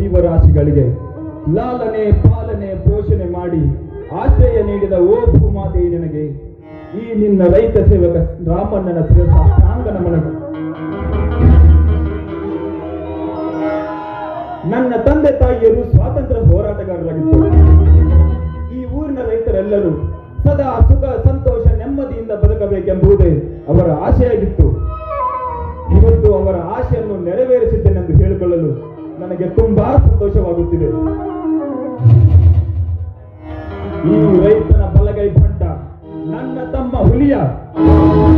ಜೀವರಾಶಿಗಳಿಗೆ ಲಾಲನೆ, ಪಾಲನೆ, ಪೋಷಣೆ ಮಾಡಿ ಆಶ್ರಯ ನೀಡಿದ ಓ ಭೂಮಾತೆ ನಿನಗೆ, ಈ ನಿನ್ನ ರೈತ ಸೇವಕ ರಾಮಣ್ಣನ ಸಾಷ್ಟಾಂಗ ನಮನ ನನ್ನ ತಂದೆ ತಾಯಿಯರು ಸ್ವಾತಂತ್ರ್ಯ ಹೋರಾಟಗಾರರಾಗಿದ್ದರು. ಈ ಊರಿನ ರೈತರೆಲ್ಲರೂ ಸದಾ ಸುಖ, ಸಂತೋಷ, ನೆಮ್ಮದಿಯಿಂದ ಬದುಕಬೇಕೆಂಬುದೇ ಅವರ ಆಶೆಯಾಗಿತ್ತು. ಇವತ್ತು ಅವರ ಆಶೆಯನ್ನು ನೆರವೇರಿಸಿದ್ದೇನೆಂದು ಹೇಳಿಕೊಳ್ಳಲು ನನಗೆ ತುಂಬಾ ಸಂತೋಷವಾಗುತ್ತಿದೆ. ಈ ರೈತನ ಬಲಗೈ ಭಂಟ ನನ್ನ ತಮ್ಮ ಹುಲಿಯ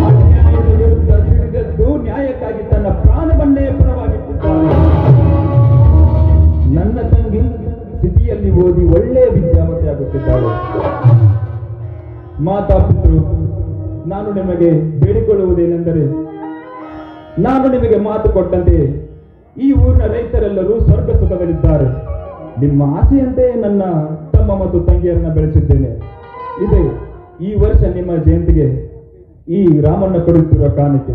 ಅನ್ಯಾಯದ ನ್ಯಾಯಕ್ಕಾಗಿ ತನ್ನ ಪ್ರಾಣವನ್ನೇ ಪುನವಾಗಿಟ್ಟಿದ್ದಾನೆ ನನ್ನ ತಂಗಿ ಸಿಟಿಯಲ್ಲಿ ಓದಿ ಒಳ್ಳೆಯ ವಿದ್ಯಾವಂತೆಯಾಗುತ್ತಿದ್ದಾಳೆ ಮಾತಾಪಿತೃ ನಾನು ನಿಮಗೆ ಬೇಡಿಕೊಳ್ಳುವುದೇನೆಂದರೆ, ನಾನು ನಿಮಗೆ ಮಾತು ಕೊಟ್ಟಂತೆ ಈ ಊರಿನ ರೈತರೆಲ್ಲರೂ ಸ್ವರ್ಗ ಸುಖದಲ್ಲಿದ್ದಾರೆ. ನಿಮ್ಮ ಆಸೆಯಂತೆ ನನ್ನ ತಮ್ಮ ಮತ್ತು ತಂಗಿಯರನ್ನ ಬೆಳೆಸಿದ್ದೇನೆ. ಇದೆ, ಈ ವರ್ಷ ನಿಮ್ಮ ಜಯಂತಿಗೆ ಈ ರಾಮಣ್ಣ ಕೊಡುತ್ತಿರುವ ಕಾಣಿಕೆ.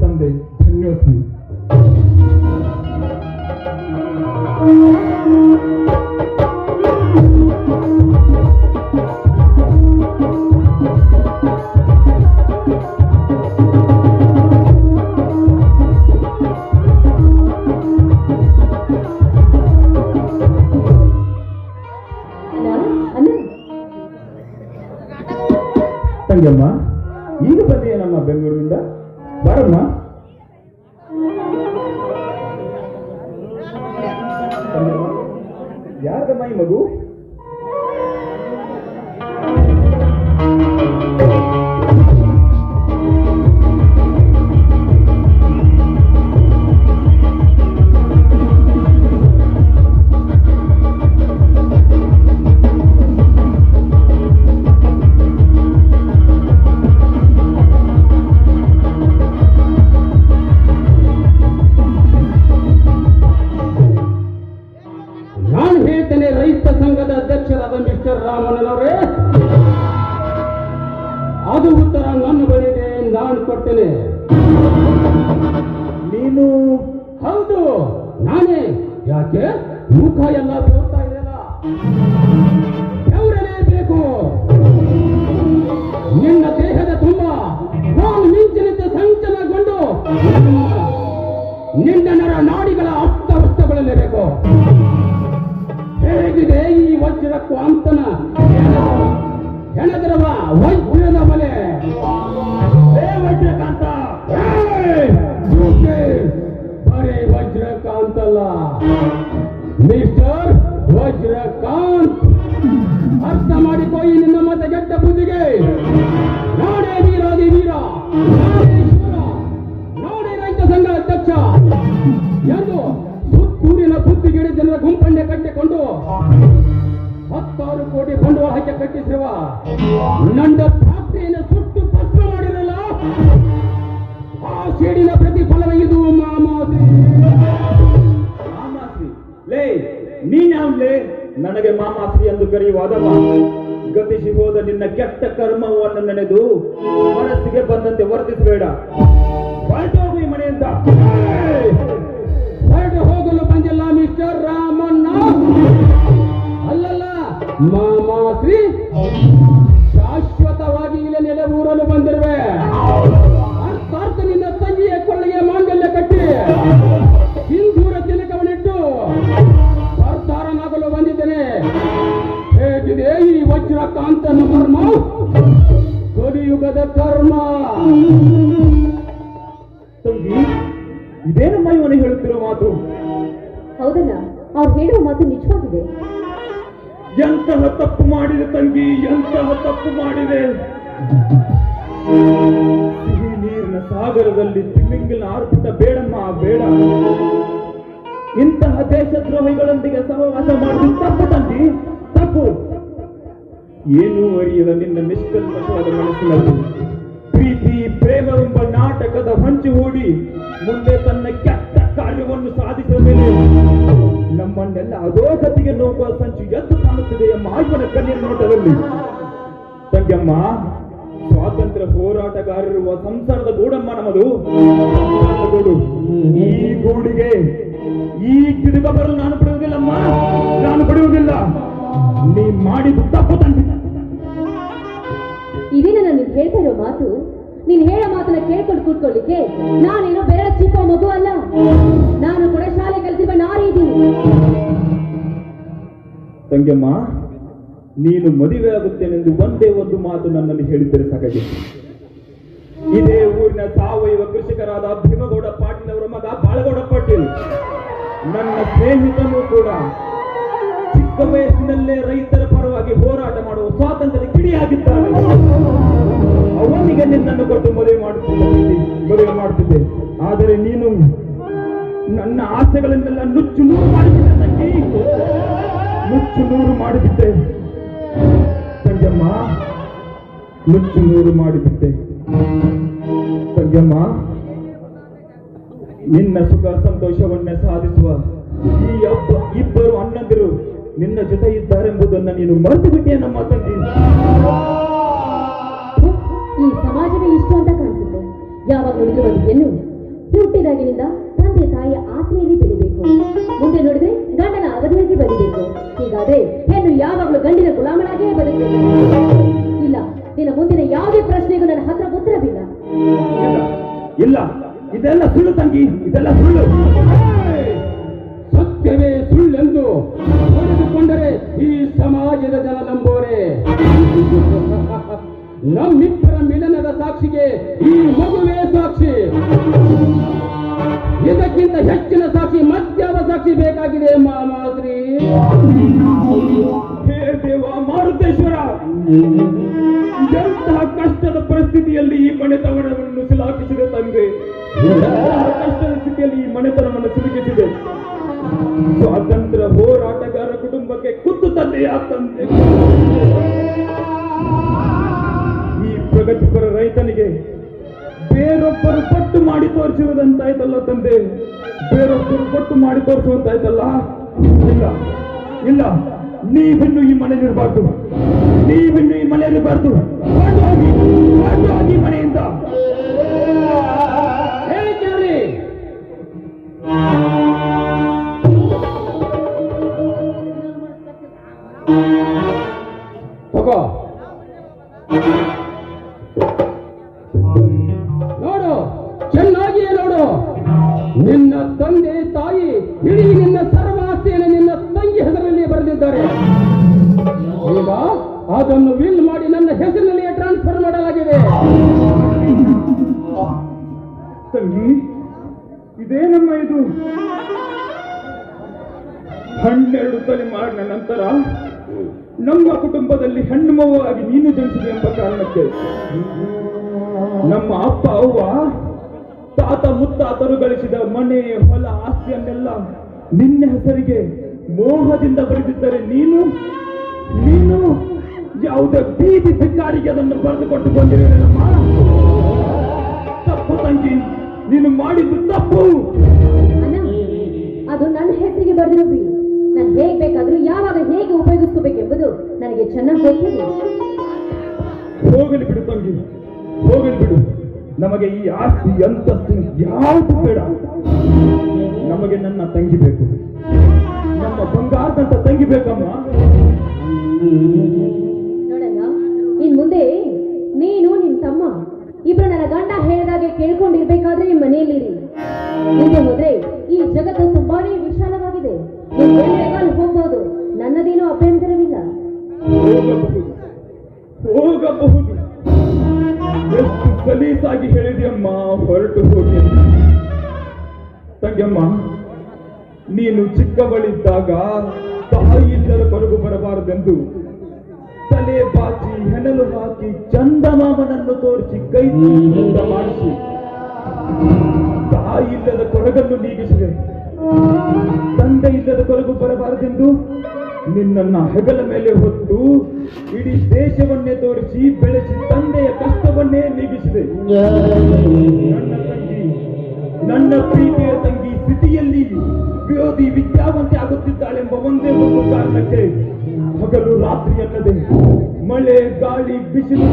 ತಂದೆ, ಧನ್ಯೋಸ್ಮಿ. Thank you. ನನ್ನ ಪಾತ್ರೆಯನ್ನು ಸುಟ್ಟು ಭಸ್ಮ ಮಾಡಿರಲ್ಲ. ಆ ಸೇಡಿನ ಪ್ರತಿಫಲವ ಇದು ಮಾಮಾಸಿ ಮಾಮಾಶ್ರೀ ಲೇ ನೀನ್ಯಾವ್ಲೇ ನನಗೆ ಮಾಮಾಶ್ರೀ ಎಂದು ಕರೆಯುವಾದವ ಗತಿಸಿ ಹೋದ ನಿನ್ನ ಕೆಟ್ಟ ಕರ್ಮವನ್ನು ನೆನೆದು ಮನಸ್ಸಿಗೆ ಬಂದಂತೆ ವರ್ತಿಸಬೇಡ. ಹೊರಟೋಗು ಈ ಮನೆಯಿಂದ! ಹೊರಟು ಹೋಗಲು ಬಂದಿಲ್ಲ ಮಿಸ್ಟರ್ ರಾಮಣ್ಣ. ಅಲ್ಲಲ್ಲ ಮಾಮಾಶ್ರೀ ಹೇಳುವ ಮಾತು ನಿಜವಾಗಿದೆ? ಎಂತಹ ತಪ್ಪು ಮಾಡಿದೆ ತಂಗಿ, ಎಂತಹ ತಪ್ಪು ಮಾಡಿದೆ? ಸಿಹಿ ನೀರಿನ ಸಾಗರದಲ್ಲಿ ತಿಮ್ಮಿಂಗಿನ ಆರ್ಪಿತ ಬೇಡಮ್ಮ, ಬೇಡ. ಇಂತಹ ದೇಶದ್ರೋಹಿಗಳೊಂದಿಗೆ ಸಹವಾಸ ಮಾಡಿದ ತಪ್ಪು ತಂಗಿ, ತಪ್ಪು. ಏನೂ ಅರಿಯದ ನಿನ್ನ ನಿಷ್ಕಲ್ಮಶವಾದ ಮನಸ್ಸಿನಲ್ಲಿ. ಪ್ರೀತಿ ಪ್ರೇಮವೆಂಬ ನಾಟಕದ ಹೊಂಚು ಹೂಡಿ ಮುಂದೆ ತನ್ನ ಕಾರ್ಯವನ್ನು ಸಾಧಿಸಿದ ಮೇಲೆ ನಮ್ಮನ್ನೆಲ್ಲ ಅದೋ ಗತಿಗೆ ನೋಡುವ ಸಂಚು ಎದ್ದು ಕಾಣುತ್ತಿದೆ ಎಂಬ ಆಯ್ವನ ಕಣ್ಣಿನ ನೋಟದಲ್ಲಿ ತಂಗಮ್ಮ ಸ್ವಾತಂತ್ರ್ಯ ಹೋರಾಟಗಾರರಿರುವ ಸಂಸಾರದ ಗೂಡಮ್ಮ ನಮ್ಮದು. ಈ ಗೂಡಿಗೆ ಈ ಗಿಡಗ ಬರಲು ನಾನು ಪಡೆಯುವುದಿಲ್ಲಮ್ಮ. ನಾನು ಪಡೆಯುವುದಿಲ್ಲ. ನೀ ಮಾಡಿದ ತಪ್ಪು ತಂದೆ. ಇದೇನ ನಾನು ಹೇಳ್ತಾ ಮಾತು. ನೀನ್ ಹೇಳೋ ಮಾತನ್ನ ಕೇಳ್ಕೊಂಡು ಕೂತ್ಕೊಳ್ಳಿಕ್ಕೆ? ನಾನೇನು ಬೇರೆ ಚಿಕ್ಕ ಮಗು ಅಲ್ಲ. ನಾನು ಕೂಡ ಶಾಲೆ ಕಲಿತಿರುವ ನಾರಿ ಇದ್ದೀನಿ ತಂಗಮ್ಮ ನೀನು ಮದುವೆ ಆಗುತ್ತೇನೆಂದು ಒಂದೇ ಒಂದು ಮಾತು ನನ್ನನ್ನು ಹೇಳಿದ್ದರೆ ಸಾಕಾಗಿತ್ತು ಇದೇ ಊರಿನ ಸಾವಯವ ಕೃಷಿಕರಾದ ಭೀಮಗೌಡ ಪಾಟೀಲ್ ಅವರ ಮಗ ಬಾಳಗೌಡ ಪಾಟೀಲ್. ನನ್ನ ಸ್ನೇಹಿತನೂ ಕೂಡ ಚಿಕ್ಕ ವಯಸ್ಸಿನಲ್ಲೇ ರೈತರ ಪರವಾಗಿ ಹೋರಾಟ ಮಾಡುವ ಸ್ವಾತಂತ್ರ್ಯದ ಕಿಡಿಯಾಗಿದ್ದಾನೆ. ಅವನಿಗೆ ನಿನ್ನನ್ನು ಕೊಟ್ಟು ಮದುವೆ ಮಾಡುತ್ತಿದ್ದೆ ಮದುವೆ ಮಾಡುತ್ತಿದ್ದೆ ಆದರೆ ನೀನು ನನ್ನ ಆಸೆಗಳನ್ನೆಲ್ಲ ನುಚ್ಚು ನೂರು ಮಾಡಿಬಿಟ್ಟೆ ನುಚ್ಚು ನೂರು ಮಾಡಿಬಿಟ್ಟೆ. ತಂಗಮ್ಮ ನುಚ್ಚು ನೂರು ಮಾಡಿಬಿಟ್ಟೆ. ತಂಗಮ್ಮ ನಿನ್ನ ಸುಖ ಸಂತೋಷವನ್ನೇ ಸಾಧಿಸುವ ಈ ಅಪ್ಪ, ಇಬ್ಬರು ಅಣ್ಣಂದಿರು ನಿನ್ನ ಜೊತೆ ಇದ್ದಾರೆಂಬುದನ್ನು ನೀನು ಮರೆತು ಬಿಟ್ಟೆ ನಮ್ಮ ತಂಗಿ. ಹೆಣ್ಣು ಹುಟ್ಟಿದಾಗಿನಿಂದ ತಂದೆ ತಾಯಿಯ ಆಸೆಯಲ್ಲಿ ಬೆಳಿಬೇಕು ಮುಂದೆ ನೋಡಿದ್ರೆ ಗಂಡನ ಅವಧಿಯಾಗಿ ಬರಿಬೇಕು. ಹೀಗಾದ್ರೆ ಹೆಣ್ಣು ಯಾವಾಗಲೂ ಗಂಡಿನ ಗುಲಾಮನಾಗಿಯೇ ಬರುತ್ತೆ. ಇಲ್ಲ, ನಿನ್ನ ಮುಂದಿನ ಯಾವುದೇ ಪ್ರಶ್ನೆಗೂ ನನ್ನ ಹತ್ರ ಉತ್ತರವಿಲ್ಲ. ಇಲ್ಲ. ಇದೆಲ್ಲ ಸುಳ್ಳು ತಂಗಿ, ಇದೆಲ್ಲ ಸುಳ್ಳು. ಸಾಕ್ಷಿ ಮತ್ಯಾವ ಸಾಕ್ಷಿ ಬೇಕಾಗಿದೆ ಮಾತ್ರಿ ದೇವ ಮಾರುತೇಶ್ವರ ಎಂತಹ ಕಷ್ಟದ ಪರಿಸ್ಥಿತಿಯಲ್ಲಿ ಈ ಮನೆತನವನ್ನು ಪಟ್ಟು ಇಲ್ಲ ತೋರಿಸುವಂತಾಯ್ತಲ್ಲ ಇಲ್ಲ. ಇಲ್ಲ. ನೀವಿನ್ನು ಈ ಮನೆಯಲ್ಲಿರಬಾರ್ದು. ನೀವಿನ್ನು ಈ ಮನೆಯಲ್ಲಿರಬಾರ್ದು. ಇದೇನಮ್ಮ ಇದು? ಹನ್ನೆರಡು ಮಾಡಿದ ನಂತರ ನಮ್ಮ ಕುಟುಂಬದಲ್ಲಿ ಹೆಣ್ಣು ಮಗುವಾಗಿ ನೀನು ಜನಿಸಿದೆ ಎಂಬ ಕಾರಣಕ್ಕೆ ನಮ್ಮ ಅಪ್ಪ, ಅವ್ವ, ತಾತ ಮುತ್ತಾತರು ಗಳಿಸಿದ ಮನೆ, ಹೊಲ, ಆಸ್ತಿಯನ್ನೆಲ್ಲ ನಿನ್ನ ಹೆಸರಿಗೆ ಮೋಹದಿಂದ ಬರೆದಿದ್ದರೆ ನೀನು? ನೀನು ಯಾವುದೇ ಬೀದಿ ಭಿಕಾರಿಗೆ ಅದನ್ನು ಬರೆದುಕೊಂಡು ಬಂದಿರೋ ತಪ್ಪು ತಂಗಿ. ನೀನು ಮಾಡಿದ್ದು ತಪ್ಪು. ಅದು ನನ್ನ ಹೆಸರಿಗೆ ಬರೆದಿರೋ ಬಿಲ್ ನಾನು ಹೇಗ್ ಬೇಕಾದ್ರೂ ಯಾವಾಗ ಹೇಗೆ ಉಪಯೋಗಿಸ್ಕೋಬೇಕೆಂಬುದು ನನಗೆ ಚೆನ್ನಾಗಿ ಗೊತ್ತಿದೆ. ಹೋಗಲಿ ಬಿಡು ತಂಗಿ ಹೋಗಲಿ ಬಿಡು. ನಮಗೆ ಈ ಆಸ್ತಿ ಅಂತಸ್ತು ಯಾವುದು ಬೇಡ. ನಮಗೆ ನನ್ನ ತಂಗಿ ಬೇಕು. ನಮ್ಮ ಬಂಗಾರದಂತ ತಂಗಿ ಬೇಕಮ್ಮ. ನೋಡಣ್ಣ ಇನ್ ಮುಂದೆ ನೀನು ನಿನ್ ತಮ್ಮ. ಇಬ್ರು ನನ್ನ ಗಂಡ ಹೇಳಿದಾಗೆ ಕೇಳ್ಕೊಂಡಿರ್ಬೇಕಾದ್ರೆ ನಿಮ್ಮ ಮನೆಯಲ್ಲಿರಿ ಮುಂದೆ ಹೋದ್ರೆ ಈ ಜಗತ್ತು ತುಂಬಾನೇ ವಿಶಾಲವಾಗಿದೆ. ನೀವು ಹೋಗ್ಬೋದು. ನನ್ನದೇನು ಅಭ್ಯಂತರವಿಲ್ಲ. ಹೋಗಬಹುದು ಎಷ್ಟು ಸಲೀಸಾಗಿ ಹೇಳಿದೆಯಮ್ಮ, ಹೊರಟು ಹೋಗಿ. ತಂಗಮ್ಮ ನೀನು ಚಿಕ್ಕವಳಿದ್ದಾಗ ತಾಯಿ ಇಲ್ಲದ ಕೊರಗು ಬರಬಾರದೆಂದು ತಲೆ ಬಾಚಿ, ಹೆಣಲು ಹಾಕಿ, ಚಂದಮಾಮನನ್ನು ತೋರಿಸಿ, ಕೈ ಚಂದ ಮಾಡಿಸಿ. ತಾಯಿ ಇಲ್ಲದ ಕೊರಗನ್ನು ನೀಗಿಸಿದೆ. ತಂದೆ ಇಲ್ಲದ ಕೊರಗು ಬರಬಾರದೆಂದು? ನಿನ್ನನ್ನ ಹೆಗಲ ಮೇಲೆ ಹೊತ್ತು ಇಡೀ ದೇಶವನ್ನೇ ತೋರಿಸಿ, ಬೆಳೆಸಿ, ತಂದೆಯ ಕಷ್ಟವನ್ನೇ ನೀಗಿಸಿದೆ. ನನ್ನ ನನ್ನ ಪ್ರೀತಿಯ ತಂಗಿ ಸ್ಥಿತಿಯಲ್ಲಿ ವಿರೋಧಿ ವಿದ್ಯಾವಂತೆ ಆಗುತ್ತಿದ್ದಾಳೆಂಬ ಒಂದೇ ಒಂದು ಕಾರಣಕ್ಕೆ ಹಗಲು ರಾತ್ರಿ ಅಲ್ಲದೆ ಮಳೆ ಗಾಳಿ ಬಿಸಿಲು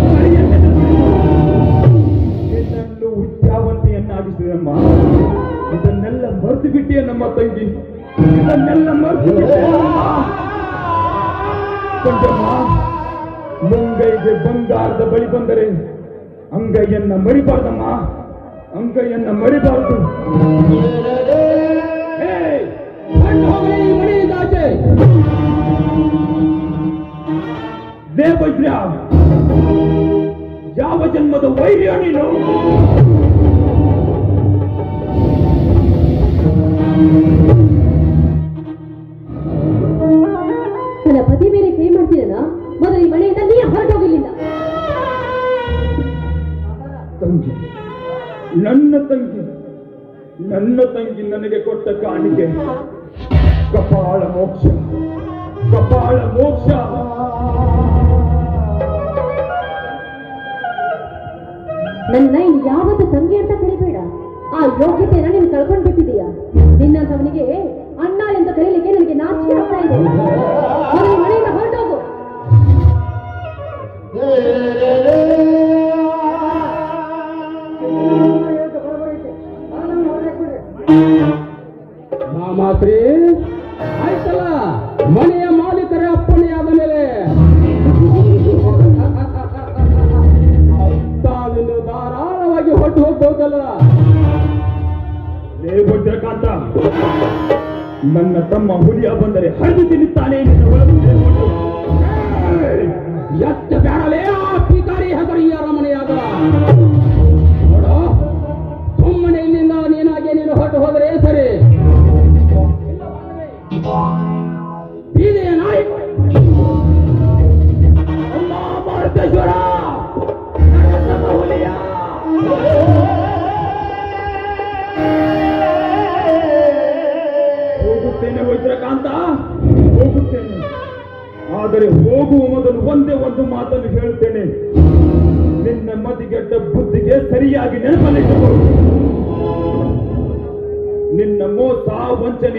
ನಿನ್ನನ್ನು ವಿದ್ಯಾವಂತಿಯನ್ನಾಗಿಸಿದಮ್ಮ ಇದನ್ನೆಲ್ಲ ಮರೆತು ಬಿಟ್ಟಿಯ ನಮ್ಮ ತಂಗಿ ಇದನ್ನೆಲ್ಲ ಮರೆತು ಮುಂಗೈಗೆ ಬಂಗಾರದ ಬಳಿ ಬಂದರೆ ಅಂಗೈಯನ್ನ ಮರಿಬಾರ್ದಮ್ಮ ಅಂಗೈಯನ್ನ ಮರಿಬಾರದು ಏಯ್! ಹೊರ್ಟು ಹೋಗಲಿ ಈ ಮನೆಯಿಂದ ಆಚೆ ದೇವಜ್ರ ಯಾವ ಜನ್ಮದ ವೈರ್ಯ ನೀನು? ನನ್ನ ಪತಿ ಮೇಲೆ ಕೈ ಮಾಡ್ತೀರಲ್ಲ ಮೊದಲು ಈ ಮನೆಯಿಂದ ನೀ ಹೊರಟೋಗಿಲ್ಲಿಂದ ತಂಗಿ ನನ್ನ ತಂಗಿ ನನ್ನ ತಂಗಿ ನನಗೆ ಕೊಟ್ಟ ಕಾಣಿಕೆ. ಕಪಾಳ ಮೋಕ್ಷ. ಕಪಾಳ ಮೋಕ್ಷ. ನನ್ನ ಯಾವತ್ತು ತಂಗಿ ಅಂತ ಕರಿಬೇಡ ಆ ಯೋಗ್ಯತೆಯನ್ನ ನೀನು ಕಳ್ಕೊಂಡ್ ಬಿಟ್ಟಿದೀಯ ನಿನ್ನಂತವನಿಗೆ ಅಣ್ಣ ಎಂದು ಕರೀಲಿಕ್ಕೆ ನನಗೆ ನಾಚಿಕೆ ಆಗ್ತಾ ಇದೆ.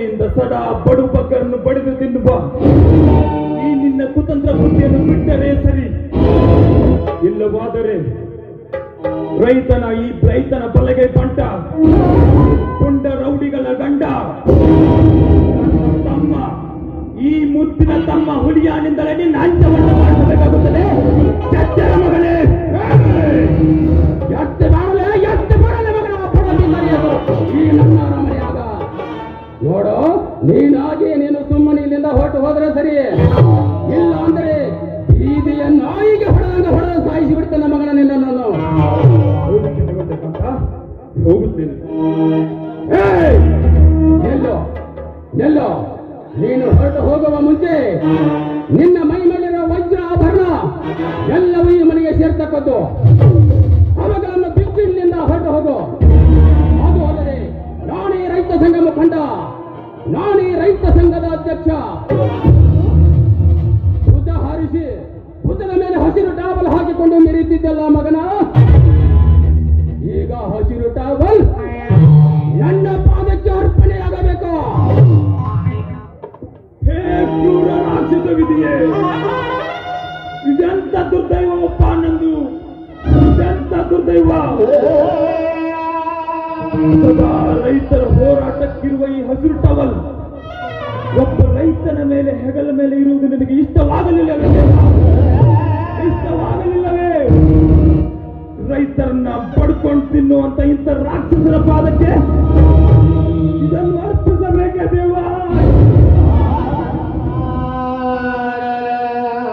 ವಂಚನೆಯಿಂದ ಸದಾ ಬಡು ಬಗ್ಗರನ್ನು ಬಡಿದು ತಿನ್ನುವ. ಈ ನಿನ್ನ ಕುತಂತ್ರ ಬುದ್ಧಿಯನ್ನು ಬಿಟ್ಟರೆ ಸರಿ. ಇಲ್ಲವಾದರೆ ರೈತನ ಈ ರೈತನ ಬಲಗೆ ಬಂಟ. over the ರೈತರ ಹೋರಾಟಕ್ಕಿರುವ ಈ ಹಸಿರು ಟವಲ್, ಒಬ್ಬ ರೈತನ ಮೇಲೆ ಹೆಗಲ ಮೇಲೆ ಇರುವುದು ನಿಮಗೆ ಇಷ್ಟವಾಗಲಿಲ್ಲವೇ? ಇಷ್ಟವಾಗಲಿಲ್ಲವೇ? ರೈತರನ್ನ ಪಡ್ಕೊಂಡು ತಿನ್ನುವಂತ ಇಂಥ ರಾಕ್ಷಸರ ಪಾದಕ್ಕೆ ಇದನ್ನು ಅರ್ಪಿಸಬೇಕೇ ದೇವ?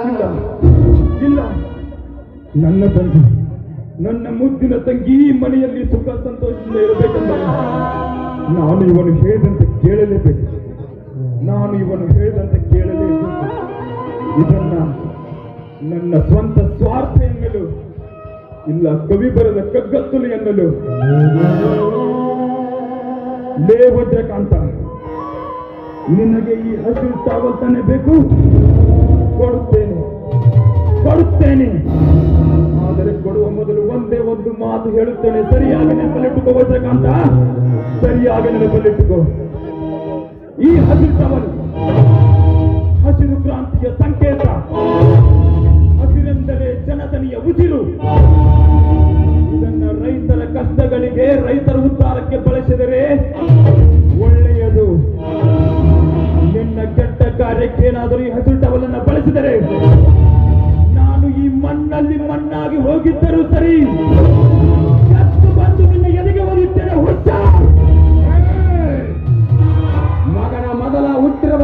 ಇಲ್ಲ. ಇಲ್ಲ. ನನ್ನ ತಂಗಿ ನನ್ನ ಮುದ್ದಿನ ತಂಗಿ ಮನೆಯಲ್ಲಿ ಸುಖ ಸಂತೋಷದಿಂದ ಇರಬೇಕಂತ ನಾನು ಇವನು ಹೇಳಿದಂತೆ ಕೇಳಲೇಬೇಕು. ನಾನು ಇವನು ಹೇಳಿದಂತೆ ಕೇಳಲೇಬೇಕು. ಇದನ್ನ ನನ್ನ ಸ್ವಂತ ಸ್ವಾರ್ಥ ಎನ್ನಲು, ಇಲ್ಲ ಕವಿ ಬರದ ಕಗ್ಗತ್ತಲು ಎನ್ನಲು ಲೇ ವಜ್ರಕಾಂತ ನಿನಗೆ ಈ ಹಸಿರು ತಾವಲ್ತಾನೆ ಬೇಕು? ಕೊಡುತ್ತೇನೆ ಕೊಡುತ್ತೇನೆ ಕೊಡುವ ಮೊದಲು ಒಂದೇ ಒಂದು ಮಾತು ಹೇಳುತ್ತೇನೆ. ಸರಿಯಾಗಿ ನೆನಪಲ್ಲಿಟ್ಟುಕೋ ಸರಿಯಾಗಿ ನೆನಪಲ್ಲಿಟ್ಟುಕೋ. ಈ ಹಸಿರು ಟವಲ್ ಹಸಿರು ಕ್ರಾಂತಿಯ ಸಂಕೇತ. ಹಸಿರೆಂದರೆ ಜನತನಿಯ ಉಸಿರು. ಇದನ್ನ ರೈತರ ಕಷ್ಟಗಳಿಗೆ, ರೈತರ ಉದ್ಧಾರಕ್ಕೆ ಬಳಸಿದರೆ ಒಳ್ಳೆಯದು. ನಿನ್ನ ಕೆಟ್ಟ ಕಾರ್ಯಕ್ಕೆ ಏನಾದರೂ ಈ ಹಸಿರು ಟವಲನ್ನು ಬಳಸಿದರೆ ಮಣ್ಣಲ್ಲಿ ಮಣ್ಣಾಗಿ ಹೋಗಿದ್ದರೂ ಸರಿ. ಎತ್ತು ಬಂದು ನಿನ್ನ ಎದೆಗೆ ಹೋಗಿದ್ದೇನೆ ಹುಚ್ಚ. ಮಗನ ಮೊದಲ ಹುಟ್ಟಿರುವ